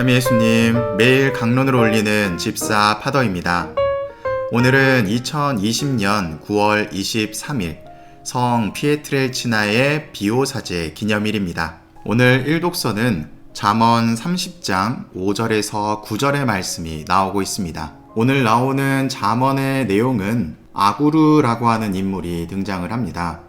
참여 예수님 매일 강론으로 올리는 집사 파더입니다. 오늘은 2020년 9월 23일 성 피에트렐치나의 비오사제 기념일입니다. 오늘 일독서는 잠언 30장 5절에서 9절의 말씀이 나오고 있습니다. 오늘 나오는 잠언의 내용은 아구르라고 하는 인물이 등장을 합니다.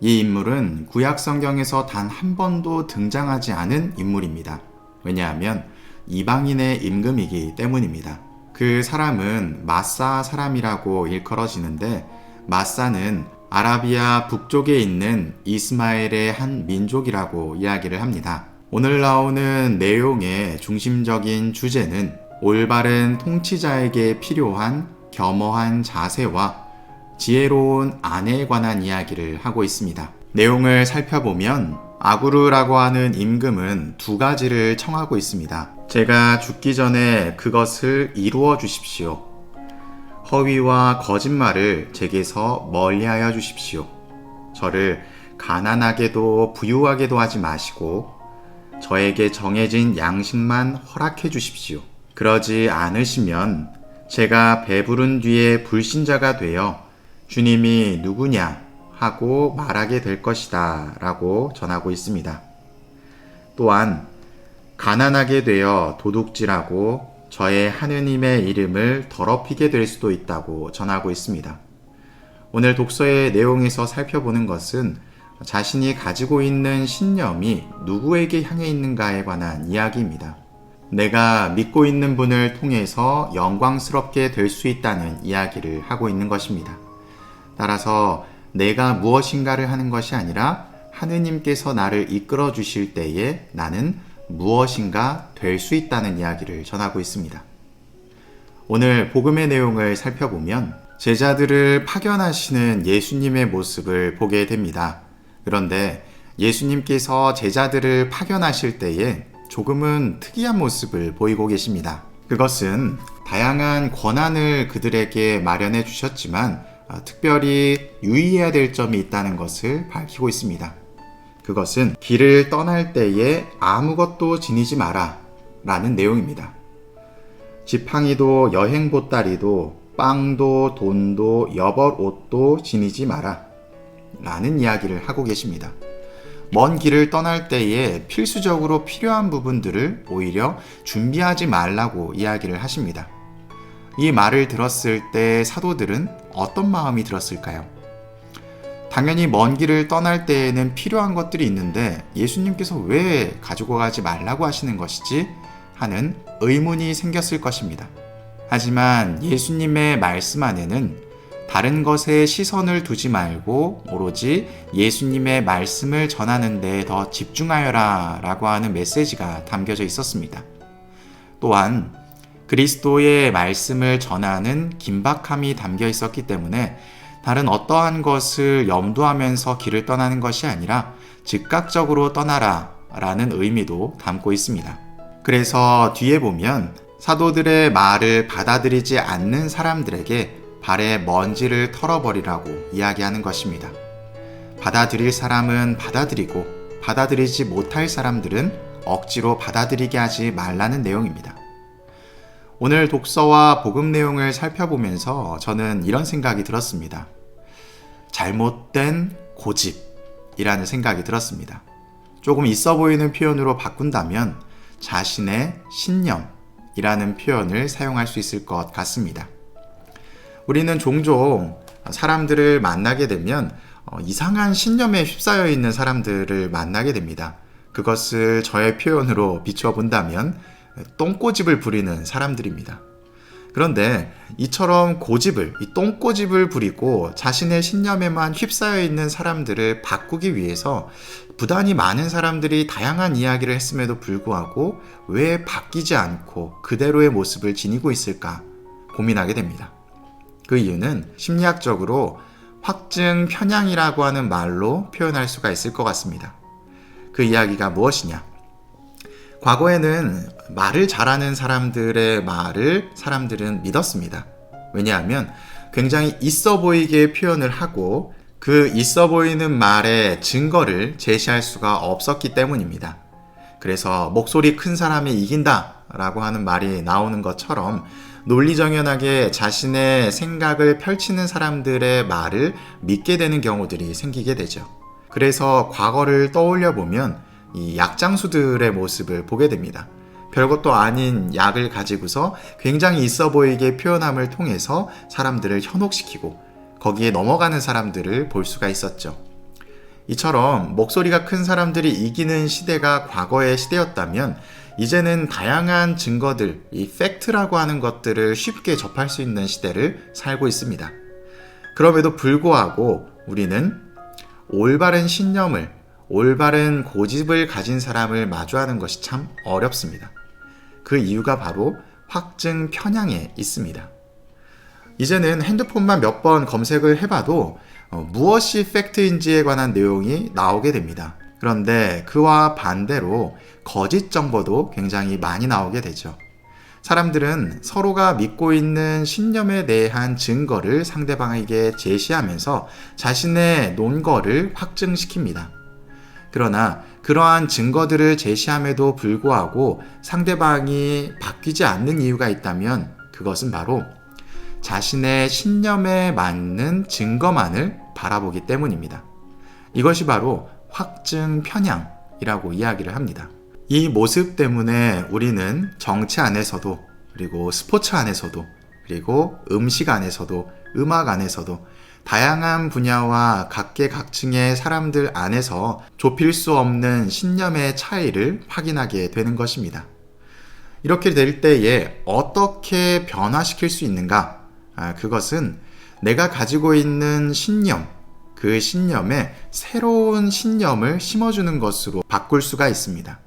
이 인물은 구약 성경에서 단 한 번도 등장하지 않은 인물입니다. 왜냐하면 이방인의 임금이기 때문입니다. 그 사람은 마사 사람이라고 일컬어지는데 마사는 아라비아 북쪽에 있는 이스마엘의 한 민족이라고 이야기를 합니다. 오늘 나오는 내용의 중심적인 주제는 올바른 통치자에게 필요한 겸허한 자세와 지혜로운 아내에 관한 이야기를 하고 있습니다. 내용을 살펴보면 아구르라고 하는 임금은 두 가지를 청하고 있습니다. 제가 죽기 전에 그것을 이루어 주십시오. 허위와 거짓말을 제게서 멀리하여 주십시오. 저를 가난하게도 부유하게도 하지 마시고 저에게 정해진 양식만 허락해 주십시오. 그러지 않으시면 제가 배부른 뒤에 불신자가 되어 주님이 누구냐 하고 말하게 될 것이다 라고 전하고 있습니다. 또한 가난하게 되어 도둑질하고 저의 하느님의 이름을 더럽히게 될 수도 있다고 전하고 있습니다. 오늘 독서의 내용에서 살펴보는 것은 자신이 가지고 있는 신념이 누구에게 향해 있는가에 관한 이야기입니다. 내가 믿고 있는 분을 통해서 영광스럽게 될 수 있다는 이야기를 하고 있는 것입니다. 따라서 내가 무엇인가를 하는 것이 아니라 하느님께서 나를 이끌어 주실 때에 나는 무엇인가 될 수 있다는 이야기를 전하고 있습니다. 오늘 복음의 내용을 살펴보면 제자들을 파견하시는 예수님의 모습을 보게 됩니다. 그런데 예수님께서 제자들을 파견하실 때에 조금은 특이한 모습을 보이고 계십니다. 그것은 다양한 권한을 그들에게 마련해 주셨지만 아, 특별히 유의해야 될 점이 있다는 것을 밝히고 있습니다. 그것은 길을 떠날 때에 아무것도 지니지 마라 라는 내용입니다. 지팡이도 여행 보따리도 빵도 돈도 여벌 옷도 지니지 마라 라는 이야기를 하고 계십니다. 먼 길을 떠날 때에 필수적으로 필요한 부분들을 오히려 준비하지 말라고 이야기를 하십니다. 이 말을 들었을 때 사도들은 어떤 마음이 들었을까요? 당연히 먼 길을 떠날 때에는 필요한 것들이 있는데 예수님께서 왜 가지고 가지 말라고 하시는 것이지? 하는 의문이 생겼을 것입니다. 하지만 예수님의 말씀 안에는 다른 것에 시선을 두지 말고 오로지 예수님의 말씀을 전하는 데 더 집중하여라 라고 하는 메시지가 담겨져 있었습니다. 또한 그리스도의 말씀을 전하는 긴박함이 담겨 있었기 때문에 다른 어떠한 것을 염두하면서 길을 떠나는 것이 아니라 즉각적으로 떠나라 라는 의미도 담고 있습니다. 그래서 뒤에 보면 사도들의 말을 받아들이지 않는 사람들에게 발의 먼지를 털어버리라고 이야기하는 것입니다. 받아들일 사람은 받아들이고 받아들이지 못할 사람들은 억지로 받아들이게 하지 말라는 내용입니다. 오늘 독서와 복음 내용을 살펴보면서 저는 이런 생각이 들었습니다. 잘못된 고집이라는 생각이 들었습니다. 조금 있어 보이는 표현으로 바꾼다면 자신의 신념이라는 표현을 사용할 수 있을 것 같습니다. 우리는 종종 사람들을 만나게 되면 어, 이상한 신념에 휩싸여 있는 사람들을 만나게 됩니다. 그것을 저의 표현으로 비추어 본다면 똥꼬집을 부리는 사람들입니다. 그런데 이처럼 고집을, 이 똥꼬집을 부리고 자신의 신념에만 휩싸여 있는 사람들을 바꾸기 위해서 부단히 많은 사람들이 다양한 이야기를 했음에도 불구하고 왜 바뀌지 않고 그대로의 모습을 지니고 있을까 고민하게 됩니다. 그 이유는 심리학적으로 확증 편향이라고 하는 말로 표현할 수가 있을 것 같습니다. 그 이야기가 무엇이냐? 과거에는 말을 잘하는 사람들의 말을 사람들은 믿었습니다. 왜냐하면 굉장히 있어 보이게 표현을 하고 그 있어 보이는 말의 증거를 제시할 수가 없었기 때문입니다. 그래서 목소리 큰 사람이 이긴다 라고 하는 말이 나오는 것처럼 논리정연하게 자신의 생각을 펼치는 사람들의 말을 믿게 되는 경우들이 생기게 되죠. 그래서 과거를 떠올려 보면 이 약장수들의 모습을 보게 됩니다. 별것도 아닌 약을 가지고서 굉장히 있어 보이게 표현함을 통해서 사람들을 현혹시키고 거기에 넘어가는 사람들을 볼 수가 있었죠. 이처럼 목소리가 큰 사람들이 이기는 시대가 과거의 시대였다면 이제는 다양한 증거들, 이 팩트라고 하는 것들을 쉽게 접할 수 있는 시대를 살고 있습니다. 그럼에도 불구하고 우리는 올바른 신념을, 올바른 고집을 가진 사람을 마주하는 것이 참 어렵습니다. 그 이유가 바로 확증 편향에 있습니다. 이제는 핸드폰만 몇 번 검색을 해봐도 어, 무엇이 팩트인지에 관한 내용이 나오게 됩니다. 그런데 그와 반대로 거짓 정보도 굉장히 많이 나오게 되죠. 사람들은 서로가 믿고 있는 신념에 대한 증거를 상대방에게 제시하면서 자신의 논거를 확증시킵니다. 그러나 그러한 증거들을 제시함에도 불구하고 상대방이 바뀌지 않는 이유가 있다면 그것은 바로 자신의 신념에 맞는 증거만을 바라보기 때문입니다. 이것이 바로 확증 편향이라고 이야기를 합니다. 이 모습 때문에 우리는 정치 안에서도 그리고 스포츠 안에서도 그리고 음식 안에서도 음악 안에서도 다양한 분야와 각계각층의 사람들 안에서 좁힐 수 없는 신념의 차이를 확인하게 되는 것입니다. 이렇게 될 때에 어떻게 변화시킬 수 있는가? 아, 그것은 내가 가지고 있는 신념, 그 신념에 새로운 신념을 심어주는 것으로 바꿀 수가 있습니다.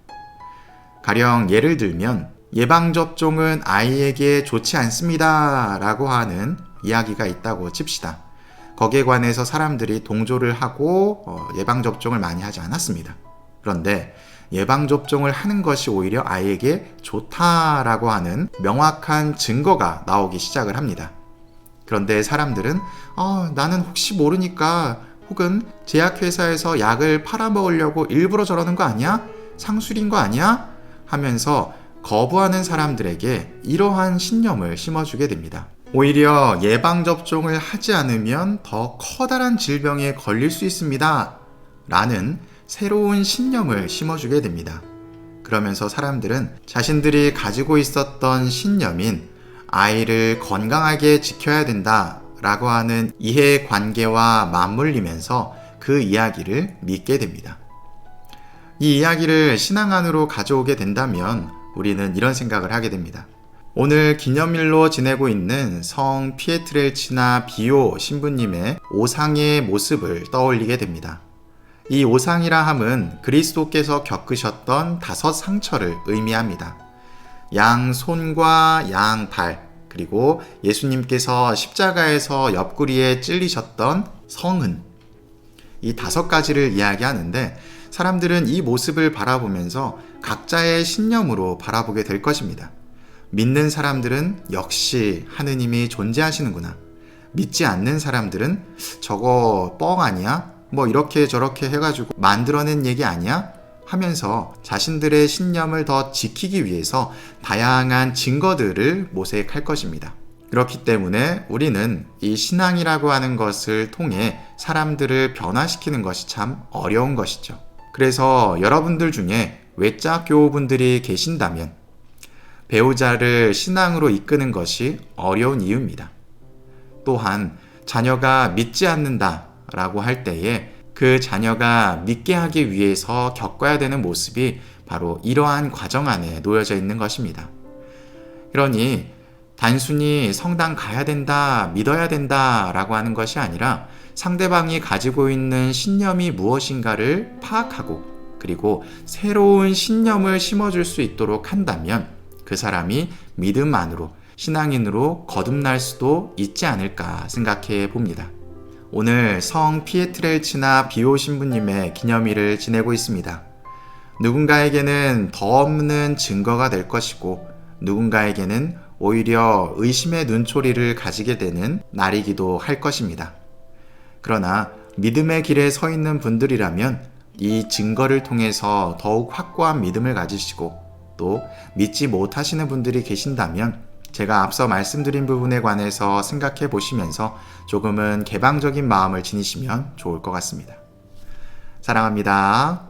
가령 예를 들면 예방접종은 아이에게 좋지 않습니다. 라고 하는 이야기가 있다고 칩시다. 거기에 관해서 사람들이 동조를 하고 어, 예방접종을 많이 하지 않았습니다. 그런데 예방접종을 하는 것이 오히려 아이에게 좋다라고 하는 명확한 증거가 나오기 시작을 합니다. 그런데 사람들은 어, 나는 혹시 모르니까 혹은 제약회사에서 약을 팔아먹으려고 일부러 저러는 거 아니야? 상술인 거 아니야? 하면서 거부하는 사람들에게 이러한 신념을 심어주게 됩니다. 오히려 예방접종을 하지 않으면 더 커다란 질병에 걸릴 수 있습니다. 라는 새로운 신념을 심어주게 됩니다. 그러면서 사람들은 자신들이 가지고 있었던 신념인 아이를 건강하게 지켜야 된다 라고 하는 이해 관계와 맞물리면서 그 이야기를 믿게 됩니다. 이 이야기를 신앙 안으로 가져오게 된다면 우리는 이런 생각을 하게 됩니다. 오늘 기념일로 지내고 있는 성 피에트렐치나 비오 신부님의 오상의 모습을 떠올리게 됩니다. 이 오상이라 함은 그리스도께서 겪으셨던 다섯 상처를 의미합니다. 양 손과 양 발, 그리고 예수님께서 십자가에서 옆구리에 찔리셨던 성은 이 다섯 가지를 이야기하는데 사람들은 이 모습을 바라보면서 각자의 신념으로 바라보게 될 것입니다. 믿는 사람들은 역시 하느님이 존재하시는구나. 믿지 않는 사람들은 저거 뻥 아니야? 뭐 이렇게 저렇게 해가지고 만들어낸 얘기 아니야? 하면서 자신들의 신념을 더 지키기 위해서 다양한 증거들을 모색할 것입니다. 그렇기 때문에 우리는 이 신앙이라고 하는 것을 통해 사람들을 변화시키는 것이 참 어려운 것이죠. 그래서 여러분들 중에 외자 교우분들이 계신다면 배우자를 신앙으로 이끄는 것이 어려운 이유입니다. 또한 자녀가 믿지 않는다 라고 할 때에 그 자녀가 믿게 하기 위해서 겪어야 되는 모습이 바로 이러한 과정 안에 놓여져 있는 것입니다. 그러니 단순히 성당 가야 된다, 믿어야 된다 라고 하는 것이 아니라 상대방이 가지고 있는 신념이 무엇인가를 파악하고 그리고 새로운 신념을 심어줄 수 있도록 한다면 그 사람이 믿음 안으로 신앙인으로 거듭날 수도 있지 않을까 생각해 봅니다. 오늘 성 피에트렐치나 비오 신부님의 기념일을 지내고 있습니다. 누군가에게는 더 없는 증거가 될 것이고 누군가에게는 오히려 의심의 눈초리를 가지게 되는 날이기도 할 것입니다. 그러나 믿음의 길에 서 있는 분들이라면 이 증거를 통해서 더욱 확고한 믿음을 가지시고 또 믿지 못하시는 분들이 계신다면 제가 앞서 말씀드린 부분에 관해서 생각해 보시면서 조금은 개방적인 마음을 지니시면 좋을 것 같습니다. 사랑합니다.